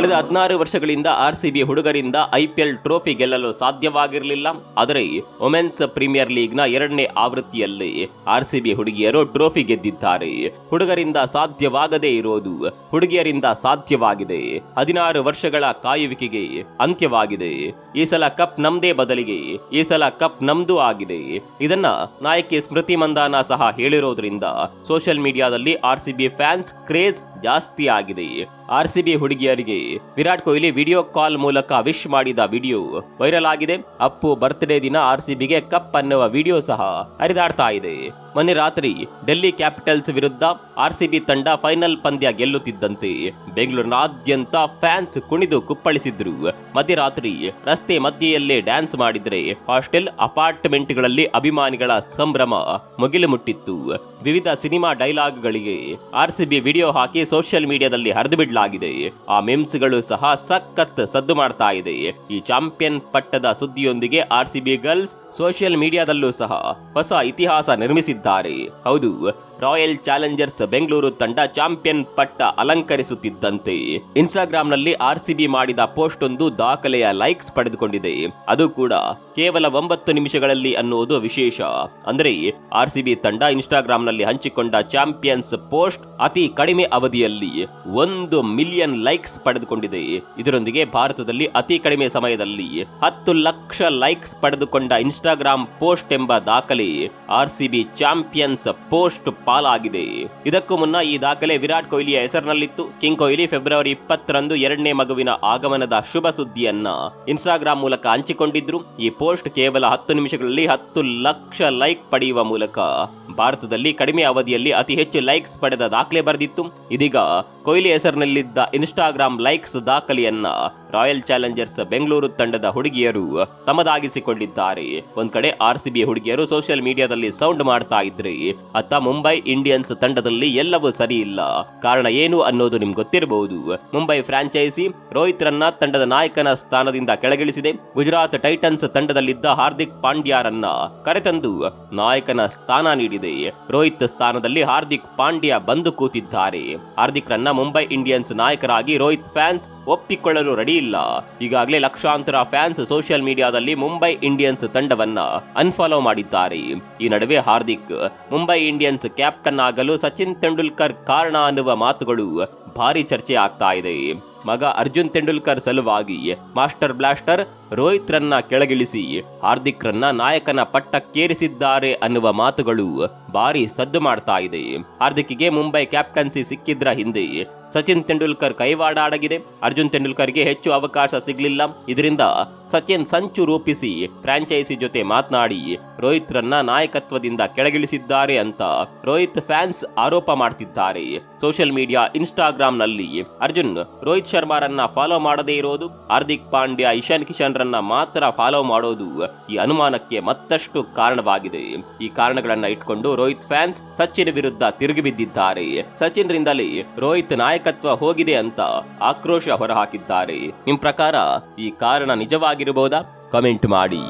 ಕಳೆದ ಹದಿನಾರು ವರ್ಷಗಳಿಂದ ಆರ್ಸಿಬಿ ಹುಡುಗರಿಂದ ಐಪಿಎಲ್ ಟ್ರೋಫಿ ಗೆಲ್ಲಲು ಸಾಧ್ಯವಾಗಿರಲಿಲ್ಲ. ಆದರೆ ವುಮೆನ್ಸ್ ಪ್ರೀಮಿಯರ್ ಲೀಗ್ನ ಎರಡನೇ ಆವೃತ್ತಿಯಲ್ಲಿ ಆರ್ಸಿಬಿ ಹುಡುಗಿಯರು ಟ್ರೋಫಿ ಗೆದ್ದಿದ್ದಾರೆ. ಹುಡುಗರಿಂದ ಸಾಧ್ಯವಾಗದೇ ಇರೋದು ಹುಡುಗಿಯರಿಂದ ಸಾಧ್ಯವಾಗಿದೆ. ಹದಿನಾರು ವರ್ಷಗಳ ಕಾಯುವಿಕೆಗೆ ಅಂತ್ಯವಾಗಿದೆ. ಈ ಸಲ ಕಪ್ ನಮ್ದೇ ಬದಲಿಗೆ, ಈ ಸಲ ಕಪ್ ನಮ್ದು ಆಗಿದೆ. ಇದನ್ನ ನಾಯಕಿ ಸ್ಮೃತಿ ಮಂದಾನ ಸಹ ಹೇಳಿರೋದ್ರಿಂದ ಸೋಷಿಯಲ್ ಮೀಡಿಯಾದಲ್ಲಿ ಆರ್ಸಿಬಿ ಫ್ಯಾನ್ಸ್ ಕ್ರೇಜ್ ಜಾಸ್ತಿ ಆಗಿದೆ. ಬಿ ಹುಡುಗಿಯರಿಗೆ ವಿರಾಟ್ ಕೊಹ್ಲಿ ವಿಡಿಯೋ ಕಾಲ್ ಮೂಲಕ ವಿಶ್ ಮಾಡಿದ ವಿಡಿಯೋ ವೈರಲ್ ಆಗಿದೆ. ಅಪ್ಪು ಬರ್ತ್ಡೇ ದಿನ ಆರ್ ಸಿ ಬಿಗೆ ಕಪ್ ಅನ್ನುವ ವಿಡಿಯೋ ಸಹ ಹರಿದಾಡ್ತಾ ಇದೆ. ಮೊನ್ನೆ ರಾತ್ರಿ ಡೆಲ್ಲಿ ಕ್ಯಾಪಿಟಲ್ಸ್ ವಿರುದ್ಧ ಆರ್ಸಿಬಿ ತಂಡ ಫೈನಲ್ ಪಂದ್ಯ ಗೆಲ್ಲುತ್ತಿದ್ದಂತೆ ಬೆಂಗಳೂರಿನಾದ್ಯಂತ ಫ್ಯಾನ್ಸ್ ಕುಣಿದು ಕುಪ್ಪಳಿಸಿದ್ರು. ಮಧ್ಯರಾತ್ರಿ ರಸ್ತೆ ಮಧ್ಯೆಯಲ್ಲೇ ಡ್ಯಾನ್ಸ್ ಮಾಡಿದ್ರೆ ಹಾಸ್ಟೆಲ್, ಅಪಾರ್ಟ್ಮೆಂಟ್ಗಳಲ್ಲಿ ಅಭಿಮಾನಿಗಳ ಸಂಭ್ರಮ ಮುಗಿಲು ಮುಟ್ಟಿತ್ತು. ವಿವಿಧ ಸಿನಿಮಾ ಡೈಲಾಗ್ಗಳಿಗೆ ಆರ್ಸಿಬಿ ವಿಡಿಯೋ ಹಾಕಿ ಸೋಷಿಯಲ್ ಮೀಡಿಯಾದಲ್ಲಿ ಹರಿದು ಬಿಡಲಾಗಿದೆ. ಆ ಮೆಮ್ಸ್ಗಳು ಸಹ ಸಖತ್ ಸದ್ದು ಮಾಡ್ತಾ ಇದೆ. ಈ ಚಾಂಪಿಯನ್ ಪಟ್ಟದ ಸುದ್ದಿಯೊಂದಿಗೆ ಆರ್ಸಿಬಿ ಗರ್ಲ್ಸ್ ಸೋಷಿಯಲ್ ಮೀಡಿಯಾದಲ್ಲೂ ಸಹ ಹೊಸ ಇತಿಹಾಸ ನಿರ್ಮಿಸಿದ್ದಾರೆ. ಹೌದು ರಾಯಲ್ ಚಾಲೆಂಜರ್ಸ್ ಬೆಂಗಳೂರು ತಂಡ ಚಾಂಪಿಯನ್ ಪಟ್ಟ ಅಲಂಕರಿಸುತ್ತಿದ್ದಂತೆ. ಇನ್ಸ್ಟಾಗ್ರಾಂನಲ್ಲಿ ಆರ್ಸಿಬಿ ಮಾಡಿದ ಪೋಸ್ಟ್ ಒಂದು ದಾಖಲೆಯ ಲೈಕ್ಸ್ ಪಡೆದುಕೊಂಡಿದೆ. ಅದು ಕೂಡ ಕೇವಲ ಒಂಬತ್ತು ನಿಮಿಷಗಳಲ್ಲಿ ಅನ್ನುವುದು ವಿಶೇಷ. ಅಂದ್ರೆ ಆರ್ಸಿಬಿ ತಂಡ ಇನ್ಸ್ಟಾಗ್ರಾಂನಲ್ಲಿ ಹಂಚಿಕೊಂಡ ಚಾಂಪಿಯನ್ಸ್ ಪೋಸ್ಟ್ ಅತಿ ಕಡಿಮೆ ಅವಧಿಯಲ್ಲಿ ಒಂದು ಮಿಲಿಯನ್ ಲೈಕ್ಸ್ ಪಡೆದುಕೊಂಡಿದೆ. ಇದರೊಂದಿಗೆ ಭಾರತದಲ್ಲಿ ಅತಿ ಕಡಿಮೆ ಸಮಯದಲ್ಲಿ ಹತ್ತು ಲಕ್ಷ ಲೈಕ್ಸ್ ಪಡೆದುಕೊಂಡ ಇನ್ಸ್ಟಾಗ್ರಾಮ್ ಪೋಸ್ಟ್ ಎಂಬ ದಾಖಲೆ ಆರ್ಸಿಬಿ ಚಾಂಪಿಯನ್ಸ್ ಪೋಸ್ಟ್ ಪಾಲಾಗಿದೆ. ಇದಕ್ಕೂ ಮುನ್ನ ಈ ದಾಖಲೆ ವಿರಾಟ್ ಕೊಹ್ಲಿಯ ಹೆಸರಿನಲ್ಲಿತ್ತು. ಕಿಂಗ್ ಕೊಹ್ಲಿ ಫೆಬ್ರವರಿ ಇಪ್ಪತ್ತರಂದು ಎರಡನೇ ಮಗುವಿನ ಆಗಮನದ ಶುಭ ಸುದ್ದಿಯನ್ನ ಇನ್ಸ್ಟಾಗ್ರಾಮ್ ಮೂಲಕ ಹಂಚಿಕೊಂಡಿದ್ರು. ಈ ಪೋಸ್ಟ್ ಕೇವಲ ಹತ್ತು ನಿಮಿಷಗಳಲ್ಲಿ ಹತ್ತು ಲಕ್ಷ ಲೈಕ್ ಪಡೆಯುವ ಮೂಲಕ ಭಾರತದಲ್ಲಿ ಕಡಿಮೆ ಅವಧಿಯಲ್ಲಿ ಅತಿ ಹೆಚ್ಚು ಲೈಕ್ಸ್ ಪಡೆದ ದಾಖಲೆ ಬರೆದಿತ್ತು. ಇದೀಗ ಕೊಹ್ಲಿ ಹೆಸರಿನಲ್ಲಿದ್ದ ಇನ್ಸ್ಟಾಗ್ರಾಮ್ ಲೈಕ್ಸ್ ದಾಖಲೆಯನ್ನ ರಾಯಲ್ ಚಾಲೆಂಜರ್ಸ್ ಬೆಂಗಳೂರು ತಂಡದ ಹುಡುಗಿಯರು ತಮ್ಮದಾಗಿಸಿಕೊಂಡಿದ್ದಾರೆ. ಒಂದ್ ಕಡೆ ಆರ್ಸಿಬಿ ಹುಡುಗಿಯರು ಸೋಷಿಯಲ್ ಮೀಡಿಯಾದಲ್ಲಿ ಸೌಂಡ್ ಮಾಡ್ತಾ ಇದ್ರೆ. ಅತ್ತ ಮುಂಬೈ ಇಂಡಿಯನ್ಸ್ ತಂಡದಲ್ಲಿ ಎಲ್ಲವೂ ಸರಿ ಕಾರಣ ಏನು ಅನ್ನೋದು ನಿಮ್ಗೆ ಗೊತ್ತಿರಬಹುದು ಮುಂಬೈ ಫ್ರಾಂಚೈಸಿ ರೋಹಿತ್ ರನ್ನ ತಂಡದ ನಾಯಕನ ಸ್ಥಾನದಿಂದ ಕೆಳಗಿಳಿಸಿದೆ. ಗುಜರಾತ್ ಟೈಟನ್ಸ್ ತಂಡದಲ್ಲಿದ್ದ ಹಾರ್ದಿಕ್ ಪಾಂಡ್ಯರನ್ನ ಕರೆತಂದು ನಾಯಕನ ಸ್ಥಾನ ನೀಡಿದೆ. ರೋಹಿತ್ ಸ್ಥಾನದಲ್ಲಿ ಹಾರ್ದಿಕ್ ಪಾಂಡ್ಯ ಬಂದು ಕೂತಿದ್ದಾರೆ. ಹಾರ್ದಿಕ್ ರನ್ನ ಮುಂಬೈ ಇಂಡಿಯನ್ಸ್ ನಾಯಕರಾಗಿ ರೋಹಿತ್ ಫ್ಯಾನ್ಸ್ ಒಪ್ಪಿಕೊಳ್ಳಲು ರೆಡಿ ಇಲ್ಲ. ಈಗಾಗಲೇ ಲಕ್ಷಾಂತರ ಫ್ಯಾನ್ಸ್ ಸೋಷಿಯಲ್ ಮೀಡಿಯಾದಲ್ಲಿ ಮುಂಬೈ ಇಂಡಿಯನ್ಸ್ ತಂಡವನ್ನ ಅನ್ಫಾಲೋ ಮಾಡಿದ್ದಾರೆ. ಈ ನಡುವೆ ಹಾರ್ದಿಕ್, ಮುಂಬೈ ಇಂಡಿಯನ್ಸ್ ಕ್ಯಾಪ್ಟನ್ ಆಗಲು ಸಚಿನ್ ತೆಂಡೂಲ್ಕರ್ ಕಾರಣ ಅನ್ನುವ ಮಾತುಗಳು ಭಾರಿ ಚರ್ಚೆ ಆಗ್ತಾ ಇದೆ. ಮಗ ಅರ್ಜುನ್ ತೆಂಡೂಲ್ಕರ್ ಸಲುವಾಗಿ ಮಾಸ್ಟರ್ ಬ್ಲಾಸ್ಟರ್ ರೋಹಿತ್ ರನ್ನ ಕೆಳಗಿಳಿಸಿ ಹಾರ್ದಿಕ್ ರನ್ನ ನಾಯಕನ ಪಟ್ಟಕ್ಕೇರಿಸಿದ್ದಾರೆ ಅನ್ನುವ ಮಾತುಗಳು ಭಾರಿ ಸದ್ದು ಮಾಡ್ತಾ ಇದೆ. ಹಾರ್ದಿಕ್ಗೆ ಮುಂಬೈ ಕ್ಯಾಪ್ಟನ್ಸಿ ಸಿಕ್ಕಿದ್ರ ಹಿಂದೆ ಸಚಿನ್ ತೆಂಡೂಲ್ಕರ್ ಕೈವಾಡ ಅಡಗಿದೆ. ಅರ್ಜುನ್ ತೆಂಡೂಲ್ಕರ್ಗೆ ಹೆಚ್ಚು ಅವಕಾಶ ಸಿಗಲಿಲ್ಲ. ಇದರಿಂದ ಸಚಿನ್ ಸಂಚು ರೂಪಿಸಿ ಫ್ರಾಂಚೈಸಿ ಜೊತೆ ಮಾತನಾಡಿ ರೋಹಿತ್ ರನ್ನ ನಾಯಕತ್ವದಿಂದ ಕೆಳಗಿಳಿಸಿದ್ದಾರೆ ಅಂತ ರೋಹಿತ್ ಫ್ಯಾನ್ಸ್ ಆರೋಪ ಮಾಡ್ತಿದ್ದಾರೆ. ಸೋಷಿಯಲ್ ಮೀಡಿಯಾ ಇನ್ಸ್ಟಾಗ್ರಾಂನಲ್ಲಿ ಅರ್ಜುನ್ ರೋಹಿತ್ ಶರ್ಮಾರನ್ನ ಫಾಲೋ ಮಾಡದೇ ಇರೋದು ಹಾರ್ದಿಕ್ ಪಾಂಡ್ಯ, ಇಶಾನ್ ಕಿಶನ್ ರನ್ನ ಮಾತ್ರ ಫಾಲೋ ಮಾಡೋದು ಈ ಅನುಮಾನಕ್ಕೆ ಮತ್ತಷ್ಟು ಕಾರಣವಾಗಿದೆ. ಈ ಕಾರಣಗಳನ್ನ ಇಟ್ಕೊಂಡು ರೋಹಿತ್ ಫ್ಯಾನ್ಸ್ ಸಚಿನ್ ವಿರುದ್ಧ ತಿರುಗಿ ಬಿದ್ದಿದ್ದಾರೆ. ಸಚಿನ್ ರಿಂದಲೇ ರೋಹಿತ್ ನಾಯಕತ್ವ ಹೋಗಿದೆ ಅಂತ ಆಕ್ರೋಶ ಹೊರಹಾಕಿದ್ದಾರೆ. ನಿಮ್ ಪ್ರಕಾರ ಈ ಕಾರಣ ನಿಜವಾಗಿರಬಹುದಾ ಕಮೆಂಟ್ ಮಾಡಿ.